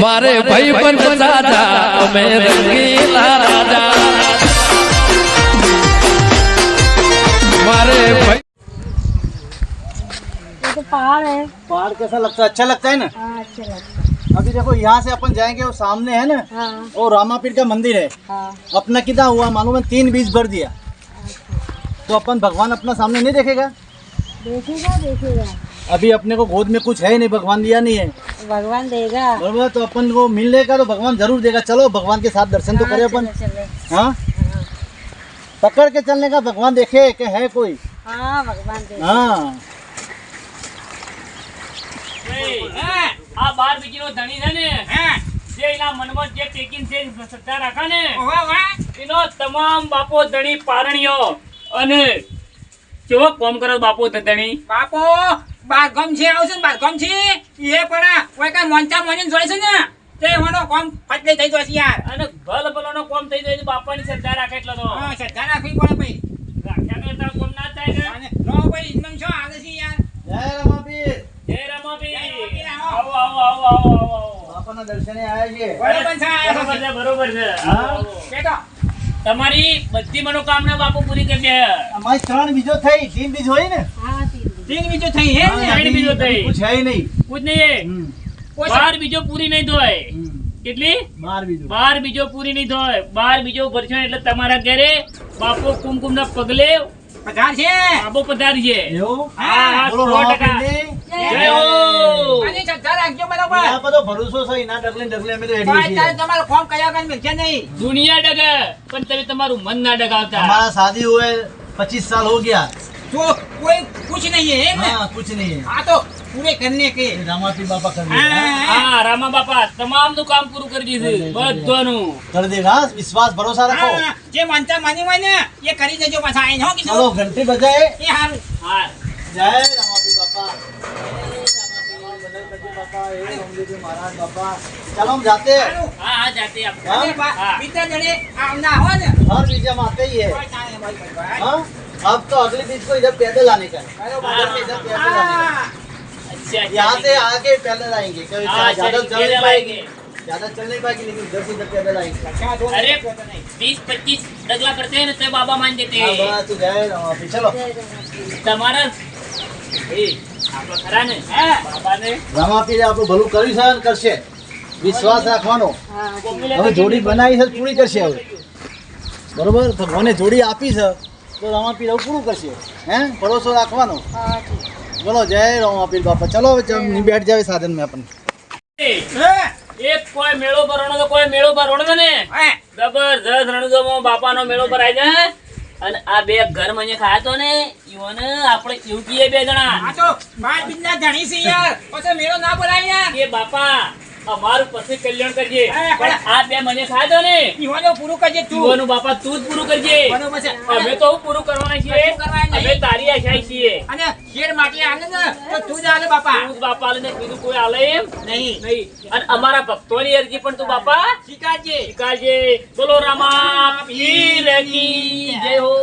मारे भाई बन राजा मैं रंगीला राजा मारे भाई तो पहाड़ है पहाड़ कैसा लगता है अच्छा लगता है ना हाँ, अच्छा लगता अभी देखो यहाँ से अपन जाएंगे वो सामने है ना हाँ। और रामापीर का मंदिर है हाँ। अपना कितना हुआ मालूम है तीन बीज भर दिया अच्छा। तो अपन भगवान अपना सामने नहीं देखेगा देखेगा देखेगा अभी अपने को गोद में कुछ है ही नहीं भगवान दिया नहीं है भगवान देगा बोलो तो अपन को मिल लेगा तो भगवान जरूर देगा चलो भगवान के साथ दर्शन तो हाँ, करे अपन हाँ पकड़ के चलने का भगवान देखे कि है कोई हाँ भगवान हाँ આ બાર કિલો ધણી છે ને જે એના મનમાં જે ટેકિંગ છે સત્તા રાખા ને એનો તમામ બાપો ધણી પારણીઓ અને કેવો કોમ કરો બાપુ તતણી બાપો બારગમ છે આવશે ને બારગમ છે એ પણ કોઈ કાંઈ મોંચા મોંચીને જોડે છે ને તે એનો કોમ ફટલે થઈ જશે યાર અને ભલ ભલોનો કોમ થઈ જાય બાપાની શ્રદ્ધા રાખે એટલો તો હા શ્રદ્ધા રાખવી પડે ભાઈ રાખ્યા કરતા કોમ ના થાય ને રો ભાઈ ઇન્દમ છો આવે છે યાર જય રમાપીર જય રમાપીર આવો આવો આવો આવો આવો બાપાના દર્શને આવ્યા છે બરોબર છે બરોબર છે હા બેટા તમારી બધી મનોકામના બાપુ પૂરી કરી દે અમારી ત્રણ બીજો થઈ તીન બીજો હોય ને તીન બીજો થઈ હે ત્રણ બીજો થઈ કુછ હે નહીં કુછ નહીં બાર બીજો પૂરી નહીં ધોય કેટલી બાર બીજો બાર બીજો પૂરી નહીં ધોય બાર બીજો ભરશે એટલે તમારા ઘરે બાપુ કુમકુમ ના પગલે પધાર છે બાપુ પધાર છે એવું હા 100% જય હો જો મેલાવા આ પતો ભરોસો છે ઇના ડગલે ડગલે અમે તો રેડી છીએ તારે તમારો કોમ ક્યાં ગાયો ગમે છે નહીં દુનિયા ડગે પણ તને તમારું મન ના ડગાવતા અમારું સાડી હોય 25 સાલ હો ગયા જો કોઈ કુછ નહીં હે હા કુછ નહીં હે હા તો પૂરે કરને કે રામાપી બાપા કર હા આરામા બાપા તમામ નું કામ પૂરું કરી દીધું બધું નું દર દે ખાસ વિશ્વાસ ભરોસા રાખો જે મંતા મની હોય ને એ કરી દેજો પછી આયે હો કીધું હો ઘંટી બજાએ હે હાલ હાલ જય રામા चलो हम जाते हैं हाँ, हाँ, हाँ? हर आते ही है अब तो अगले बीच को इधर पैदल आने का अच्छा, अच्छा, यहाँ से आके पैदल आएंगे ज्यादा अच्छा, चल नहीं पाएंगे ज्यादा चल नहीं पाएगी लेकिन इधर से इधर पैदल आएंगे अरे बीस पच्चीस डगला करते हैं ना तो बाबा मान देते हैं तो चलो तुम्हारा પૂરું કરશે હે ભરોસો રાખવાનો બોલો જય રમાપીર બાપા ચલો હવે બેઠ જાવે સાધન મેં આપણને એક કોઈ મેળો પર તો કોઈ મેળો પર રણો ને જબરજસ્ત રણો બાપાનો મેળો પર આવી જાય અને આ બે ઘર મને ખાતો ને ઈઓને આપણે એવું કીએ બે જણા આ તો માર બિંદા ધણી સિંહ યાર પછી મેળો ના બોલાય યાર એ બાપા અમારું પછી કલ્યાણ કરજે પણ આ બે મને ખાધો ને ઈવાનો પૂરું કરજે તું ઈવાનો બાપા તું જ પૂરું કરજે અમે તો પૂરું કરવાના છીએ અમે તારી આશા છીએ અને શેર માટલે આલે ને તો તું જ આલે બાપા તું જ બાપા આલે ને બીજું કોઈ આલે એમ નહીં નહીં અને અમારા ભક્તોની અરજી પણ તું બાપા સ્વીકારજે સ્વીકારજે બોલો રામા પીર કી જય હો